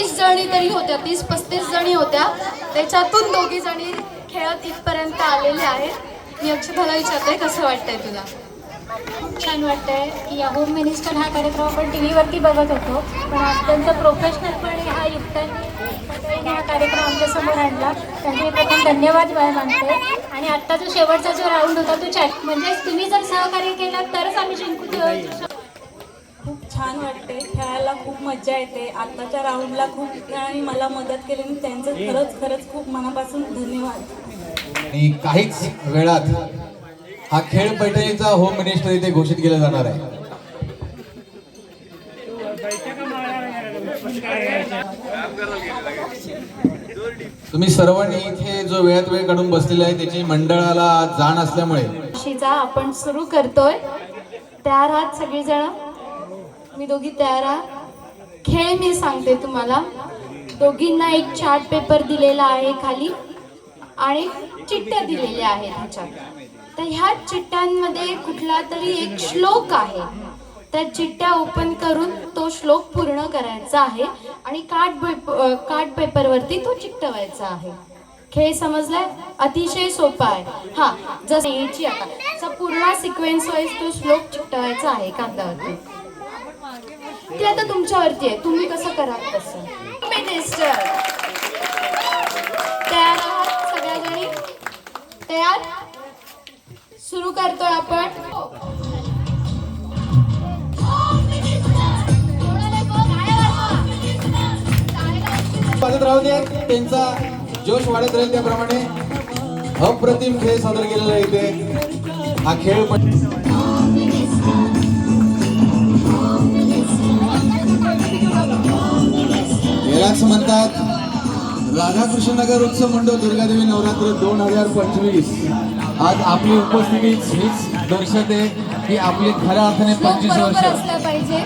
तीस जणी तरी होत्या तीस पस्तीस जणी होत्या. त्याच्यातून दोघी जणी खेळत इथपर्यंत आलेले आहेत. मी अक्षताला विचारते कसं वाटतंय तुला? खूप छान वाटतंय की या होम मिनिस्टर हा कार्यक्रम आपण टी व्हीवरती बघत होतो. पण अत्यंत प्रोफेशनलपणे हा युक्तांनी हा कार्यक्रम आमच्यासमोर आणला. त्यांचे प्रथम धन्यवाद मा- मानते. आणि आत्ता जो शेवटचा जो राऊंड होता तो चॅट म्हणजे तुम्ही जर सहकार्य केलात तरच आम्ही जिंकू. शकतो. छान वाटते खेळायला खूप मजा येते आत्ताच्या राऊंडला खूप जणांनी मला मदत केली आणि त्यांचं खरंच खरंच खूप मनापासून धन्यवाद. आणि काहीच वेळात हा खेळ पैठणीचा होम मिनिस्टर इथे घोषित केला जाणार आहे. तुम्ही सर्वांनी इथे जो वेळात वेळ काढून बसलेला आहे त्याची मंडळाला जाण असल्यामुळे. शिजा आपण सुरू करतोय. तयार आहात सगळीजण मी दोघी तयार आहात खेळ मी सांगते तुम्हाला. दोघींना एक चार्ट पेपर दिलेला आहे खाली आणि चिठ्ठ्या दिलेल्या आहेत ह्याच्यात. तर ह्या चिठ्ठ्यांमध्ये कुठला तरी एक श्लोक आहे. त्या चिठ्ठ्या ओपन करून तो श्लोक पूर्ण करायचा आहे आणि कार्ड कार्ड पेपरवरती तो चिकटवायचा आहे. खेळ समजलाय? अतिशय सोपा आहे. हा जसं यायची आता पूर्ण सिक्वेन्स वाईज तो श्लोक चिकटवायचा आहे कागदावरती. ते आता तुमच्यावरती आहे. तुम्ही कसं कराल तसं? मिनिस्टर तयार आहात सगळ्याजणी? तयार? सुरू करतोय आपण. वाजत राहू द्या त्यांचा जोश वाढत राहील त्याप्रमाणे अप्रतिम खेळ सादर केलेला इथे. हा खेळ पण यालाच म्हणतात राधाकृष्ण नगर उत्सव मंडळ दुर्गादेवी नवरात्र दोन हजार पंचवीस. आज आपली उपस्थिती हीच दर्शवते की आपली खऱ्या अर्थाने पंचवीस वर्ष. पाहिजे.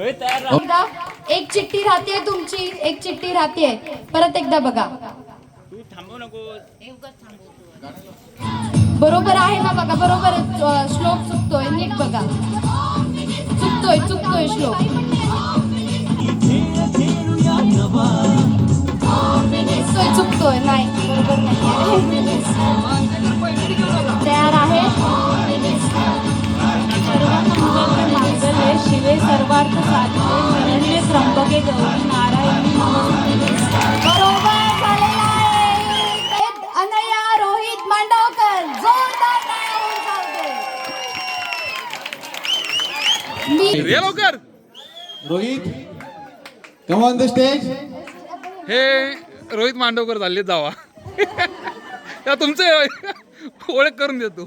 एकदा एक चिठ्ठी राहते तुमची एक चिठ्ठी राहते परत एकदा बघा. बरोबर आहे ना बघा बरोबर चुकतोय चुकतोय श्लोक. चुकतोय चुकतोय. नाही बरोबर नाही तयार आहे. शिवे सर्वार्थ साधके शरण्ये त्र्यंबके गौरी नारायणी रे लवकर. Rohit come on the stage हे रोहित मांडवकर झाले जावा. त्या तुमचे ओळख करून देतो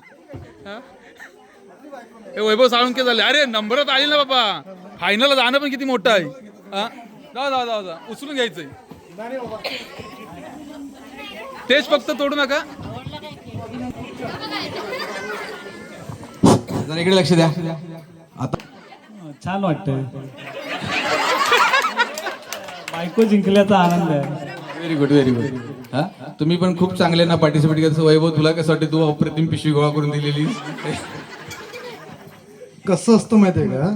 हा? वैभव साळुंके झाले. अरे नंबरात आली ना बाबा. फायनल जाणं पण किती मोठं आहे. हा? जा जा जा जा. उचलून घ्यायचंय. तेच फक्त तोडू नका. जरा इकडे लक्ष द्या. आता छान वाटतंय. बायको जिंकल्याचा आनंद आहे. व्हेरी गुड व्हेरी गुड हा? तुम्ही पण खूप चांगले ना पार्टिसिपेट करत वैभव तुला कसं वाटतं तू अप्रतिम पिशवी गोळा करून दिलेली. कसं असतं माहितीये का?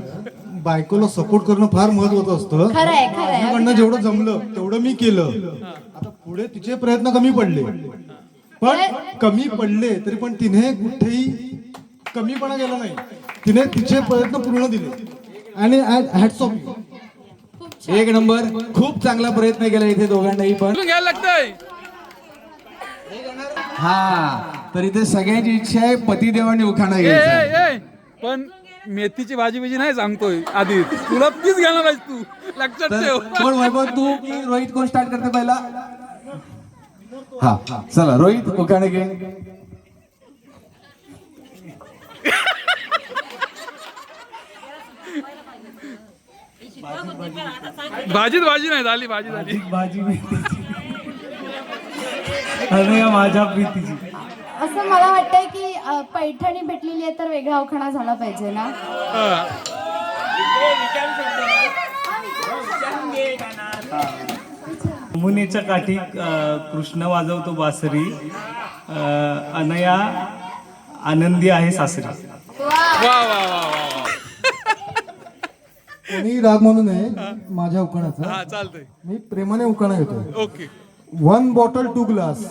बायकोला सपोर्ट करणं फार महत्वाचं असतं. खरं आहे खरं आहे. माझ्याकडनं जेवढं जमलं तेवढं मी केलं. आता पुढे तिचे प्रयत्न कमी पडले. पण कमी पडले तरी पण तिने कुठेही कमीपणा केला नाही. तिने तिचे प्रयत्न पूर्ण दिले. आणि हॅट्स ऑफ एक नंबर खूप चांगला प्रयत्न केला इथे दोघांनाही पण. हा तर इथे सगळ्यांची इच्छा आहे पतिदेवाने उखाणा घ्यायचा. पण मेथीची भाजी बिजी नाही सांगतोय आधी. तुला तीच घेणार आहेस तू. लक्षात ठेव. कोण वैभव तू की रोहित कोण स्टार्ट करते पहिला? हा चला रोहित उखाणे घे भाजीत भाजी नाही झाली भाजी झाली. भाजी माझ्या प्रीतीची. असं मला वाटतंय की पैठणी भेटलेली आहे तर वेगळा उखाणा झाला पाहिजे ना. यमुनेच्या काठी कृष्ण वाजवतो बासरी. अनया आनंदी आहे सासरी. वा वा वा. कोणी राग म्हणू नये माझ्या हा चालतंय. मी प्रेमाने उखाणा घेतोय. Okay. One bottle two glass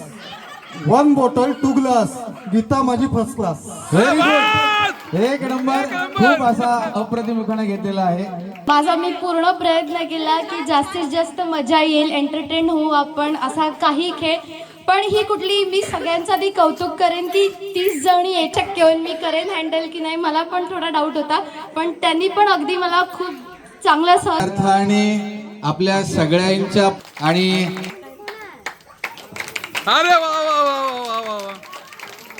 one bottle two glass Geeta माझी फर्स्ट क्लास व्हेरी गुड एक नंबर. खूप असा अप्रतिम उखाणा घेतलेला आहे. माझा मी पूर्ण प्रयत्न केला की जास्तीत जास्त मजा येईल एंटरटेन होऊ आपण असा काही खेळ. पण ही कुठली मी सगळ्यांचं आधी कौतुक करेन की तीस जणी टक्के होऊन मी करेन हँडल की नाही मला पण थोडा डाऊट होता. पण त्यांनी पण अगदी मला खूप चांगलं अर्थाने आपल्या सगळ्यांच्या आणि अरे वा वा वा वा वा वा वा.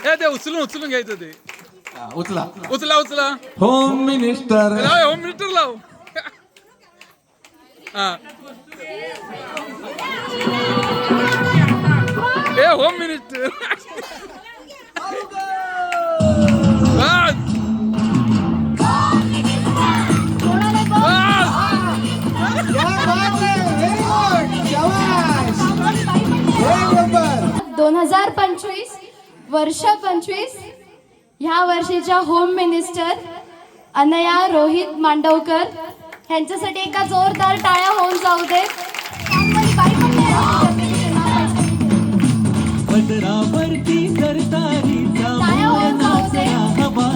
हे ते उचलून उचलून घ्यायचं ते. उचला. उचला उचला. Home minister. लाव होम मिनिस्टर लाव. हा. ए होम मिनिस्टर. हजार पंचवीस वर्ष पंचवीस ह्या वर्षीच्या होम मिनिस्टर अनया रोहित मांडवकर. ह्यांच्यासाठी एका जोरदार टाळ्या होऊन जाऊ दे. पदरावरती हवा.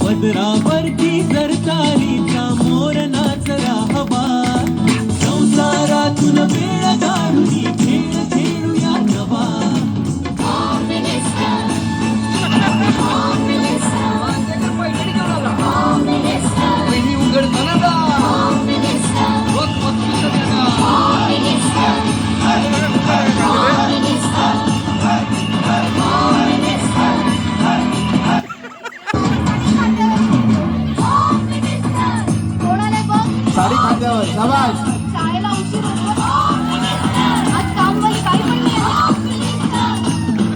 पदरावरती सरतारीचा मोर नाचरा हवा. संसारातून वेळ